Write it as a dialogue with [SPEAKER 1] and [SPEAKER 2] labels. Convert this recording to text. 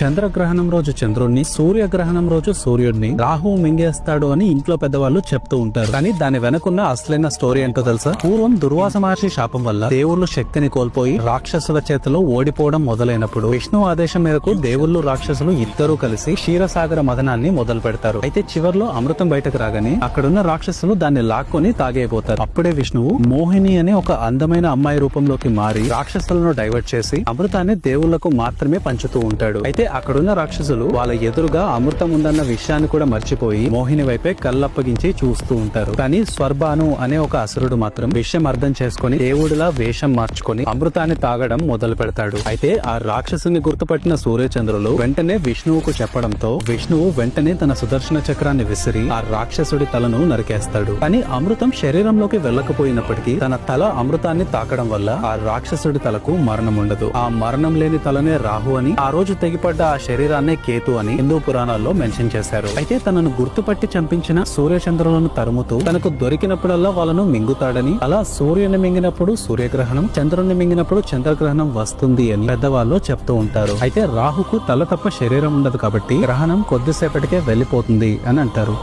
[SPEAKER 1] చంద్రగ్రహణం రోజు చంద్రుణ్ణి సూర్యగ్రహణం రోజు సూర్యుడిని రాహు మింగేస్తాడు అని ఇంట్లో పెద్దవాళ్ళు చెప్తూ ఉంటారు. కానీ దాని వెనకున్న అసలైన స్టోరీ ఏంటో తెలుసా? పూర్వం దుర్వాస మహర్షి శాపం వల్ల దేవుళ్ళు శక్తిని కోల్పోయి రాక్షసుల చేతిలో ఓడిపోవడం మొదలైనప్పుడు విష్ణు ఆదేశం మేరకు దేవుళ్ళు రాక్షసులు ఇద్దరూ కలిసి క్షీరసాగర మదనాన్ని మొదలు పెడతారు. అయితే చివర్లో అమృతం బయటకు రాగానే అక్కడున్న రాక్షసులు దాన్ని లాక్కొని తాగైపోతారు అప్పుడే విష్ణువు మోహిని అనే ఒక అందమైన అమ్మాయి రూపంలోకి మారి రాక్షసులను డైవర్ట్ చేసి అమృతాన్ని దేవుళ్ళకు మాత్రమే పంచుతూ ఉంటాడు. అయితే అక్కడున్న రాక్షసులు వాళ్ళ ఎదురుగా అమృతం ఉందన్న విషయాన్ని కూడా మర్చిపోయి మోహిని వైపే కళ్ళప్పగించి చూస్తూ ఉంటారు. కానీ స్వర్బాను అనే ఒక అసురుడు మాత్రం విషయం అర్థం చేసుకుని దేవుడిలా వేషం మార్చుకొని అమృతాన్ని తాగడం మొదలు పెడతాడు. అయితే ఆ రాక్షసుని గుర్తుపట్టిన సూర్యచంద్రులు వెంటనే విష్ణువుకు చెప్పడంతో విష్ణువు వెంటనే తన సుదర్శన చక్రాన్ని విసిరి ఆ రాక్షసుడి తలను నరికేస్తాడు. కానీ అమృతం శరీరంలోకి వెళ్ళకపోయినప్పటికీ తన తల అమృతాన్ని తాకడం వల్ల ఆ రాక్షసుడి తలకు మరణం ఉండదు ఆ మరణం లేని తలనే రాహు అని ఆ రోజు తెగిపడ్డ ఆ శరీరాన్నే కేతు అని హిందూ పురాణాల్లో మెన్షన్ చేశారు. అయితే తనను గుర్తుపట్టి చంపించిన సూర్యచంద్రులను తరుముతూ తనకు దొరికినప్పుడల్లా వాళ్ళను మింగుతాడని అలా సూర్యుని మింగినప్పుడు సూర్యగ్రహణం చంద్రుని మింగినప్పుడు చంద్రగ్రహణం వస్తుంది అని పెద్దవాళ్ళు చెప్తూ ఉంటారు. అయితే రాహుకు తల తప్ప శరీరం ఉండదు కాబట్టి గ్రహణం కొద్దిసేపటికే వెళ్ళిపోతుంది అని అంటారు.